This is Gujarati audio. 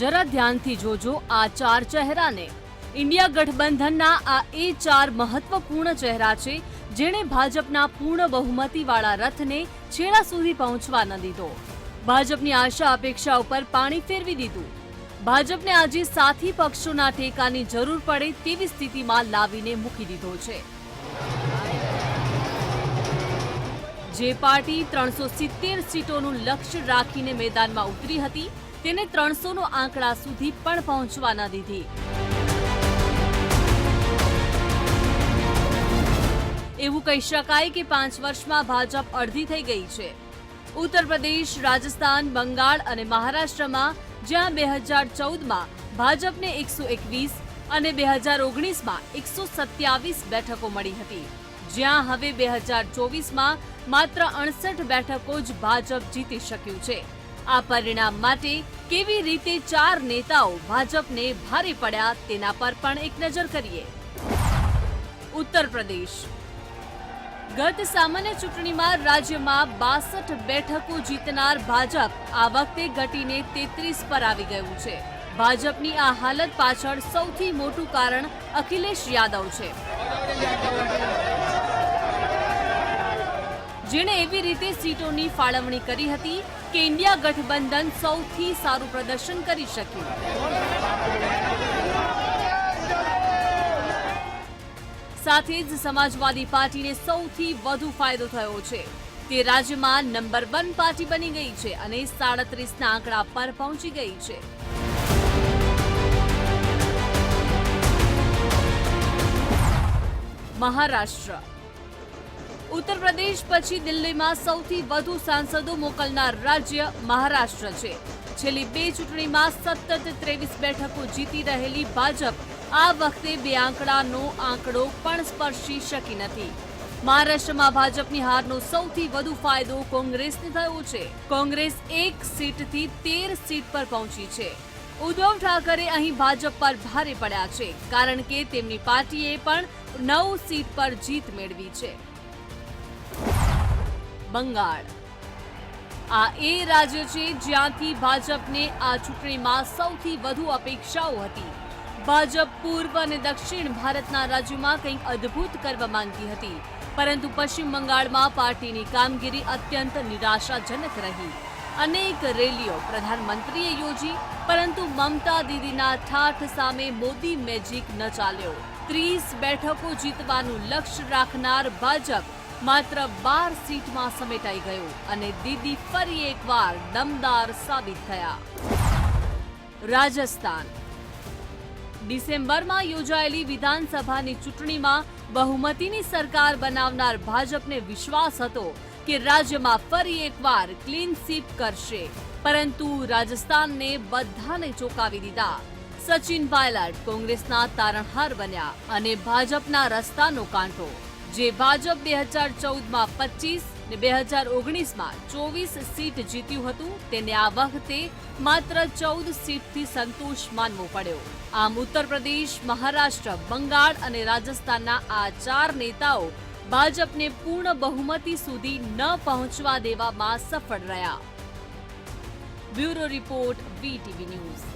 જરા ધ્યાનથી જોજો, આ ચાર ચહેરાને. ઇન્ડિયા ગઠબંધનના આ એ ચાર મહત્વપૂર્ણ ચહેરા છે, જેણે ભાજપના પૂર્ણ બહુમતીવાળા રથને છેડા સુધી પહોંચવા ન દીધો. ભાજપની આશા અપેક્ષા ઉપર પાણી ફેરવી દીધું. ભાજપને આજે સાથી પક્ષોના ટેકાની જરૂર પડે તેવી સ્થિતિમાં લાવીને મૂકી દીધો છે. જે પાર્ટી ત્રણસો સિત્તેર સીટોનું લક્ષ્ય રાખીને મેદાનમાં ઉતરી હતી તેને ત્રણસોનો આંકડા સુધી પણ પહોંચવા ન દીધી. એવું કહી શકાય કે પાંચ વર્ષમાં ભાજપ અડધી થઈ ગઈ છે. ઉત્તર પ્રદેશ રાજસ્થાન, બંગાળ અને મહારાષ્ટ્રમાં જ્યાં બે હજાર ચૌદમાં ભાજપને એકસો એકવીસ અને બે હજાર ઓગણીસમાં એકસો સત્યાવીસ બેઠકો મળી હતી. જ્યાં હવે બે હજાર ચોવીસમાં માત્ર અડસઠ બેઠકો જ ભાજપ જીતી શક્યું છે. આ પરિણામ માટે કેવી રીતે ચાર નેતાઓ ભાજપને ભારે પડ્યા તેના પર પણ એક નજર કરીએ. ઉત્તર પ્રદેશ. ગત સામાન્ય ચૂંટણીમાં રાજ્યમાં બાસઠ બેઠકો જીતનાર ભાજપ આ વખતે ઘટીને તેત્રીસ પર આવી ગયું છે. ભાજપની આ હાલત પાછળ સૌથી મોટું કારણ અખિલેશ યાદવ છે. જેણે એવી રીતે સીટોની ફાળવણી કરી હતી કે ઇન્ડિયા ગઠબંધન સૌથી સારું પ્રદર્શન કરી શક્યું. સાથે જ સમાજવાદી પાર્ટીને સૌથી વધુ ફાયદો થયો છે. તે રાજ્યમાં નંબર વન પાર્ટી બની ગઈ છે અને સાડત્રીસના આંકડા પર પહોંચી ગઈ છે. મહારાષ્ટ્ર ઉત્તર પ્રદેશ પછી દિલ્હીમાં સૌથી વધુ સાંસદો મોકલનાર રાજ્ય મહારાષ્ટ્ર છે. છેલ્લી બે ચૂંટણીમાં સતત ત્રેવીસ બેઠકો જીતી રહેલી ભાજપ આ વખતે બે આંકડાનો આંકડો પણ સ્પર્શી શકી નથી. મહારાષ્ટ્રમાં ભાજપની હારનો સૌથી વધુ ફાયદો કોંગ્રેસને થયો છે. કોંગ્રેસ એક સીટથી તેર સીટ પર પહોંચી છે. ઉદ્ધવ ઠાકરે અહીં ભાજપ પર ભારે પડ્યા છે, કારણ કે તેમની પાર્ટીએ પણ નવ સીટ પર જીત મેળવી છે. બંગાળ. આ એ રાજ્ય છે જ્યાંથી ભાજપને આ ચૂંટણીમાં સૌથી વધુ અપેક્ષાઓ હતી. ભાજપ પૂર્વ અને દક્ષિણ ભારતના રાજ્યોમાં કંઈક અદ્ભુત કરવા માંગતી હતી. પરંતુ પશ્ચિમ બંગાળમાં પાર્ટીની કામગીરી અત્યંત નિરાશાજનક રહી. અનેક રેલીઓ પ્રધાનમંત્રીએ યોજી, પરંતુ મમતા દીદીના ઠાઠ સામે મોદી મેજિક ન ચાલ્યો. ત્રીસ બેઠકો જીતવાનું લક્ષ્ય રાખનાર ભાજપ માત્ર બાર સીટમાં સમેટાઈ ગયો અને દીદી ફરી એકવાર દમદાર સાબિત થયા. રાજસ્થાન. ડિસેમ્બરમાં યોજાયેલી વિધાનસભાની ચૂંટણીમાં બહુમતીની સરકાર બનાવનાર ભાજપને વિશ્વાસ હતો કે રાજ્યમાં ફરી એકવાર ક્લીન સ્વીપ કરશે. પરંતુ રાજસ્થાનને બધાને ચોંકાવી દીધા. સચિન પાયલટ કોંગ્રેસના તારણહાર બન્યા અને ભાજપના રસ્તાનો કાંટો. જે ભાજપ બે હજાર ચૌદમાં પચીસ ને બે હજાર ઓગણીસમાં ચોવીસ સીટ જીત્યું હતું, તેને આ વખતે માત્ર ચૌદ સીટથી સંતોષ માનવો પડ્યો. આમ ઉત્તર પ્રદેશ, મહારાષ્ટ્ર, બંગાળ અને રાજસ્થાનના આ ચાર નેતાઓ ભાજપને પૂર્ણ બહુમતી સુધી ન પહોંચવા દેવામાં સફળ રહ્યા. Bureau report, VTV news.